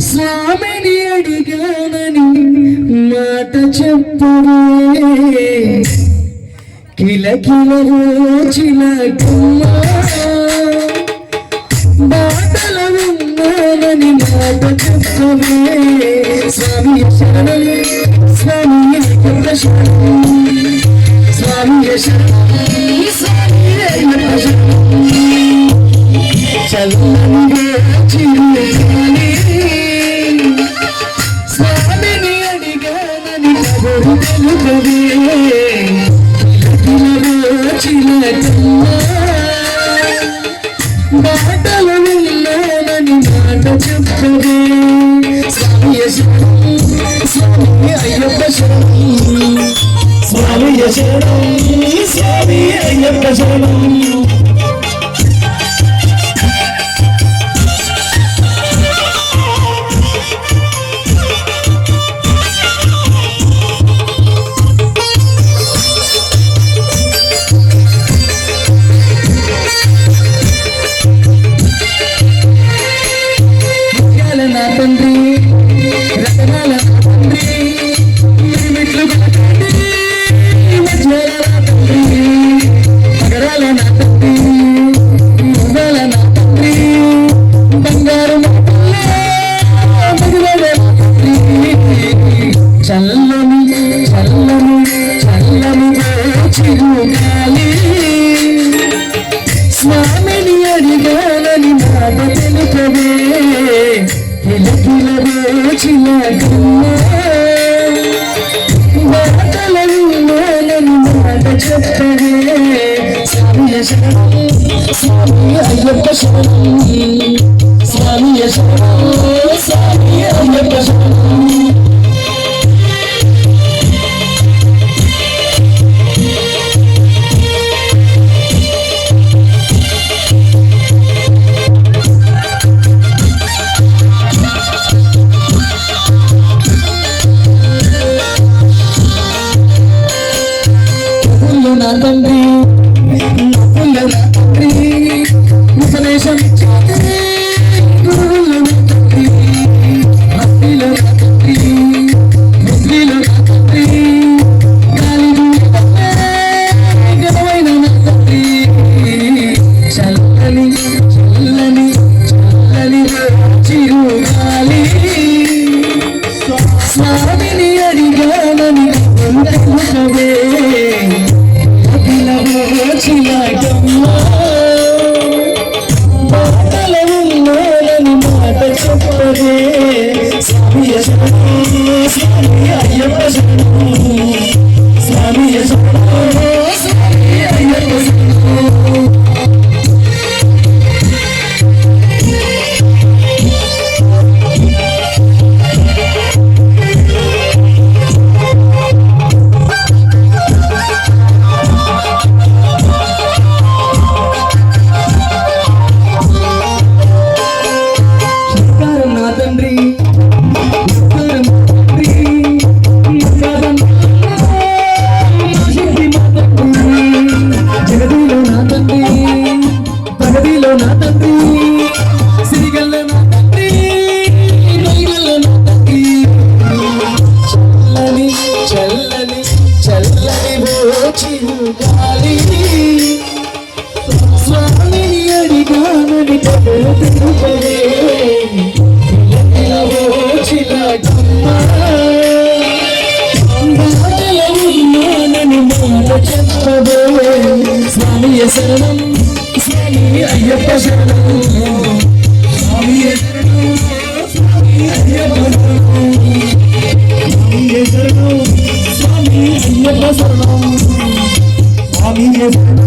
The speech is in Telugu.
స్వామిని అడిగానని మాట చెప్పవే కిలకిల చిలకమ్మ బాటల ఉన్నానని మాట చెప్పవే స్వామి శరణం స్వామి అయ్యప్ప స్వామి శరణం. కబురు తెలుపవే చిలకమ్మ మాట చెప్పవే స్వామి శరణం స్వామి అయ్యప్ప శరణం స్వామి శరణం. స్వామి అయ్యప్ప శరణం. తండ్రి. రతనాల తండ్రి. మెట్లు తండ్రి. నగరాల నా తండ్రి. నా తండ్రి. బంగారు చల్లని చల్లని చల్లని చిరుగాలి. చిలకమ్మ మాటలను మాట చెప్పవే స్వామి స్వామి అయ్యప్ప స్వామి స్వామి అయ్యప్ప స్వామి నా తండ్రి. పుల్ల నా ఉపదేశం ఇచ్చాడే గురువుల నా తండ్రి భక్తిలో నా తండ్రి స్వామి శరణం. స్వామి అయ్యప్ప శరణం. స్వామి శరణం స్వామి అయ్యప్ప శరణం స్వామి శరణం. స్వామి అయ్యప్ప శరణం. స్వామి అయ్యప్ప శరణం.